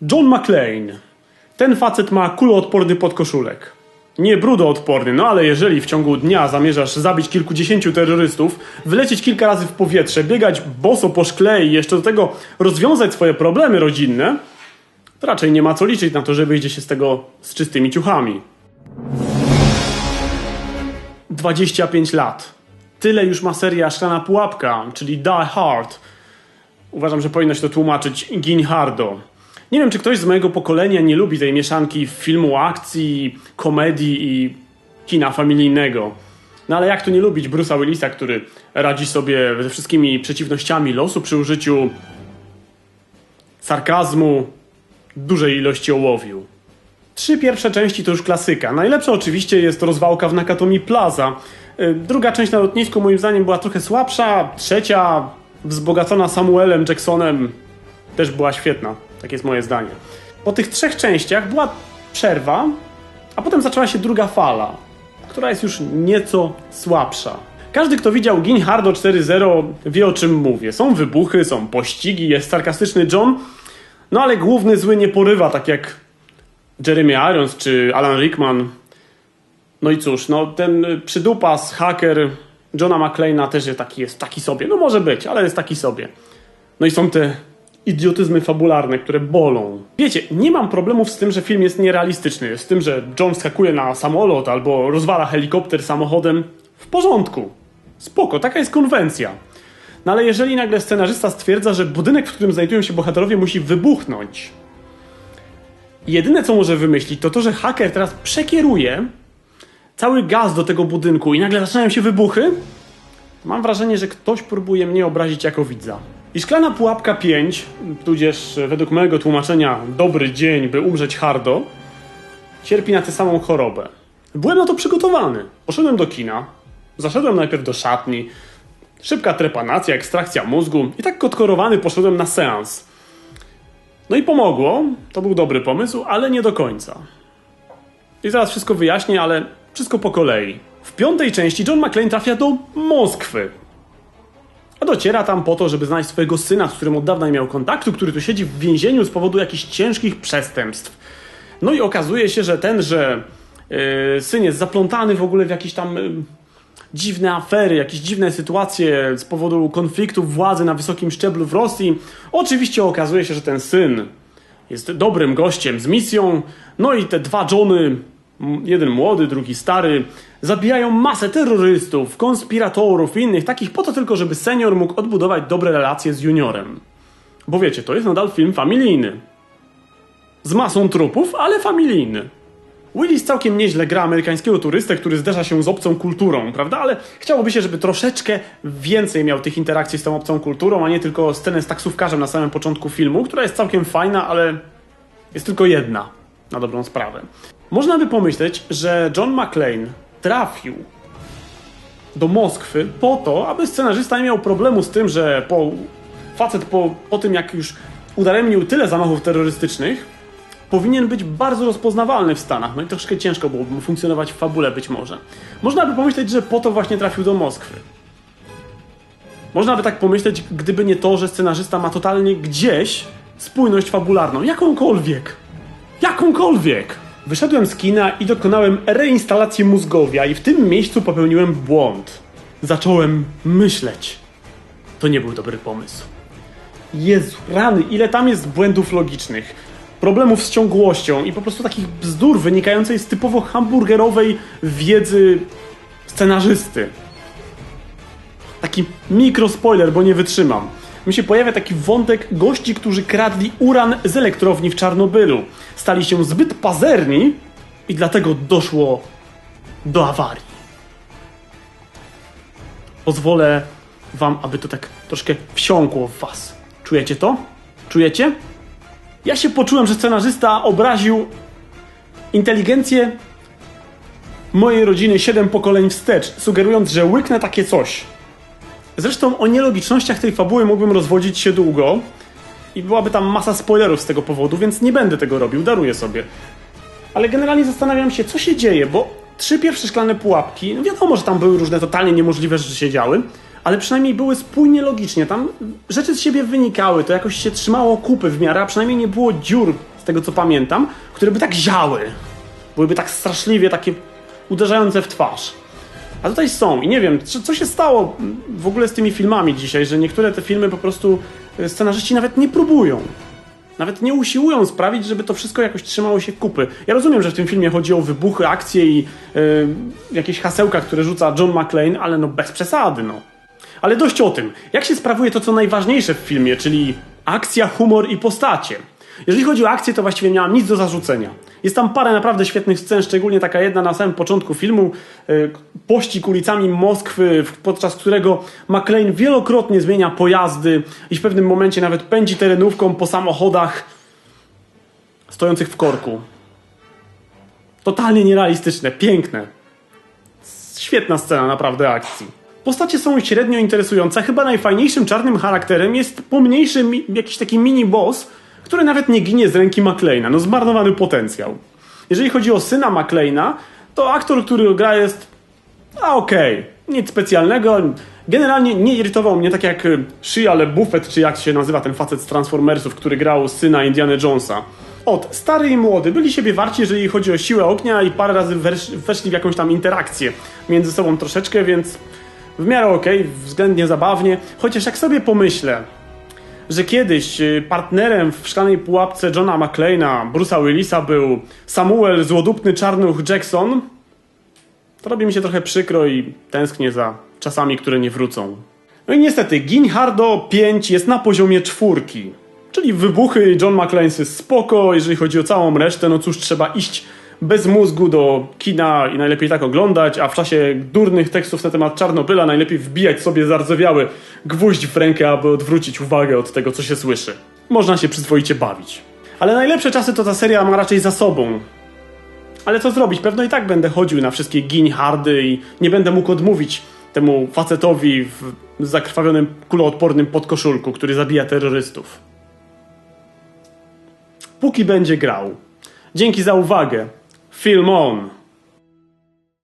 John McClane. Ten facet ma kuloodporny podkoszulek. Nie brudoodporny, no ale jeżeli w ciągu dnia zamierzasz zabić kilkudziesięciu terrorystów, wlecieć kilka razy w powietrze, biegać boso po szkle i jeszcze do tego rozwiązać swoje problemy rodzinne, to raczej nie ma co liczyć na to, że wyjdzie się z tego z czystymi ciuchami. 25 lat. Tyle już ma seria Szklana Pułapka, czyli Die Hard. Uważam, że powinno się to tłumaczyć Gin Hardo. Nie wiem, czy ktoś z mojego pokolenia nie lubi tej mieszanki filmu akcji, komedii i kina familijnego. No ale jak to nie lubić Bruce'a Willisa, który radzi sobie ze wszystkimi przeciwnościami losu przy użyciu sarkazmu, dużej ilości ołowiu. Trzy pierwsze części to już klasyka. Najlepsza oczywiście jest rozwałka w Nakatomi Plaza. Y, Druga część na lotnisku moim zdaniem była trochę słabsza. Trzecia, wzbogacona Samuelem Jacksonem, też była świetna. Tak jest moje zdanie. Po tych trzech częściach była przerwa, a potem zaczęła się druga fala, która jest już nieco słabsza. Każdy, kto widział Gin Hardo 4.0 wie o czym mówię. Są wybuchy, są pościgi, jest sarkastyczny John, no ale główny zły nie porywa, tak jak Jeremy Irons czy Alan Rickman. No i cóż, no ten przydupas, haker Johna McClane'a też jest taki, jest taki sobie. No może być, ale jest taki sobie. No i są te idiotyzmy fabularne, które bolą. Wiecie, nie mam problemów z tym, że film jest nierealistyczny. Z tym, że John skakuje na samolot albo rozwala helikopter samochodem. W porządku. Spoko, taka jest konwencja. No ale jeżeli nagle scenarzysta stwierdza, że budynek, w którym znajdują się bohaterowie, musi wybuchnąć, Jedyne co może wymyślić, to to, że haker teraz przekieruje cały gaz do tego budynku i nagle zaczynają się wybuchy. Mam wrażenie, że ktoś próbuje mnie obrazić jako widza. I szklana pułapka 5, tudzież według mojego tłumaczenia dobry dzień, by umrzeć hardo, cierpi na tę samą chorobę. Byłem na to przygotowany. Poszedłem do kina, zaszedłem najpierw do szatni, szybka trepanacja, ekstrakcja mózgu i tak kotkorowany poszedłem na seans. No i pomogło, to był dobry pomysł, ale nie do końca. I zaraz wszystko wyjaśnię, ale wszystko po kolei. W piątej części John McClane trafia do Moskwy. A dociera tam po to, żeby znaleźć swojego syna, z którym od dawna nie miał kontaktu, który tu siedzi w więzieniu z powodu jakichś ciężkich przestępstw. No i okazuje się, że ten, że yy, syn jest zaplątany w ogóle w jakieś tam yy, dziwne afery, jakieś dziwne sytuacje z powodu konfliktów władzy na wysokim szczeblu w Rosji. Oczywiście okazuje się, że ten syn jest dobrym gościem z misją. No i te dwa Johny, jeden młody, drugi stary, zabijają masę terrorystów, konspiratorów i innych takich po to tylko, żeby senior mógł odbudować dobre relacje z juniorem. Bo wiecie, to jest nadal film familijny. Z masą trupów, ale familijny. Willis całkiem nieźle gra amerykańskiego turystę, który zderza się z obcą kulturą, prawda? Ale chciałoby się, żeby troszeczkę więcej miał tych interakcji z tą obcą kulturą, a nie tylko scenę z taksówkarzem na samym początku filmu, która jest całkiem fajna, ale jest tylko jedna, na dobrą sprawę. Można by pomyśleć, że John McClane trafił do Moskwy po to, aby scenarzysta nie miał problemu z tym, że po, facet po, po tym, jak już udaremnił tyle zamachów terrorystycznych, powinien być bardzo rozpoznawalny w Stanach. No i troszkę ciężko byłoby mu funkcjonować w fabule być może. Można by pomyśleć, że po to właśnie trafił do Moskwy. Można by tak pomyśleć, gdyby nie to, że scenarzysta ma totalnie gdzieś spójność fabularną. Jakąkolwiek. Jakąkolwiek. Wyszedłem z kina i dokonałem reinstalacji mózgowia i w tym miejscu popełniłem błąd. Zacząłem myśleć. To nie był dobry pomysł. Jezu, rany, ile tam jest błędów logicznych, problemów z ciągłością i po prostu takich bzdur wynikającej z typowo hamburgerowej wiedzy scenarzysty. Taki mikrospoiler, bo nie wytrzymam. Mi się pojawia taki wątek gości, którzy kradli uran z elektrowni w Czarnobylu. Stali się zbyt pazerni i dlatego doszło do awarii. Pozwolę wam, aby to tak troszkę wsiąkło w was. Czujecie to? Czujecie? Ja się poczułem, że scenarzysta obraził inteligencję mojej rodziny siedem pokoleń wstecz, sugerując, że łyknę takie coś. Zresztą o nielogicznościach tej fabuły mógłbym rozwodzić się długo i byłaby tam masa spoilerów z tego powodu, więc nie będę tego robił, daruję sobie. Ale generalnie zastanawiam się, co się dzieje, bo trzy pierwsze szklane pułapki, no wiadomo, że tam były różne totalnie niemożliwe rzeczy się działy, ale przynajmniej były spójnie logicznie. Tam rzeczy z siebie wynikały, to jakoś się trzymało kupy w miarę, a przynajmniej nie było dziur, z tego co pamiętam, które by tak ziały. Byłyby tak straszliwie takie uderzające w twarz. A tutaj są i nie wiem, co, co się stało w ogóle z tymi filmami dzisiaj, że niektóre te filmy po prostu e, scenarzyści nawet nie próbują. Nawet nie usiłują sprawić, żeby to wszystko jakoś trzymało się kupy. Ja rozumiem, że w tym filmie chodzi o wybuchy, akcje i yy, jakieś hasełka, które rzuca John McClane, ale no bez przesady, no. Ale dość o tym. Jak się sprawuje to, co najważniejsze w filmie, czyli akcja, humor i postacie. Jeżeli chodzi o akcję, to właściwie nie mam nic do zarzucenia. Jest tam parę naprawdę świetnych scen, szczególnie taka jedna na samym początku filmu. yy, Pościg ulicami Moskwy, podczas którego McLean wielokrotnie zmienia pojazdy i w pewnym momencie nawet pędzi terenówką po samochodach stojących w korku. Totalnie nierealistyczne, piękne. Świetna scena naprawdę akcji. Postacie są średnio interesujące. Chyba najfajniejszym czarnym charakterem jest pomniejszy jakiś taki mini boss, który nawet nie ginie z ręki McLeana. No zmarnowany potencjał. Jeżeli chodzi o syna McLeana, to aktor, który gra jest a okej, nic specjalnego. Generalnie nie irytował mnie tak jak y, Shia LeBuffet, czy jak się nazywa ten facet z Transformersów, który grał syna Indiana Jonesa. Od stary i młody byli siebie warci, jeżeli chodzi o siłę ognia i parę razy wesz- weszli w jakąś tam interakcję między sobą troszeczkę, więc w miarę okej, względnie zabawnie. Chociaż jak sobie pomyślę, że kiedyś y, partnerem w szklanej pułapce Johna McClane'a, Bruce'a Willisa był Samuel Złodupny Czarnuch Jackson, to robi mi się trochę przykro i tęsknię za czasami, które nie wrócą. No i niestety, Gin Hardo 5 jest na poziomie czwórki. Czyli wybuchy John jest spoko, jeżeli chodzi o całą resztę, no cóż, trzeba iść bez mózgu do kina i najlepiej tak oglądać, a w czasie durnych tekstów na temat Czarnobyla najlepiej wbijać sobie zardzewiały gwóźdź w rękę, aby odwrócić uwagę od tego, co się słyszy. Można się przyzwoicie bawić. Ale najlepsze czasy to ta seria ma raczej za sobą. Ale co zrobić? Pewno i tak będę chodził na wszystkie gin hardy i nie będę mógł odmówić temu facetowi w zakrwawionym, kuloodpornym podkoszulku, który zabija terrorystów. Póki będzie grał. Dzięki za uwagę. Film on!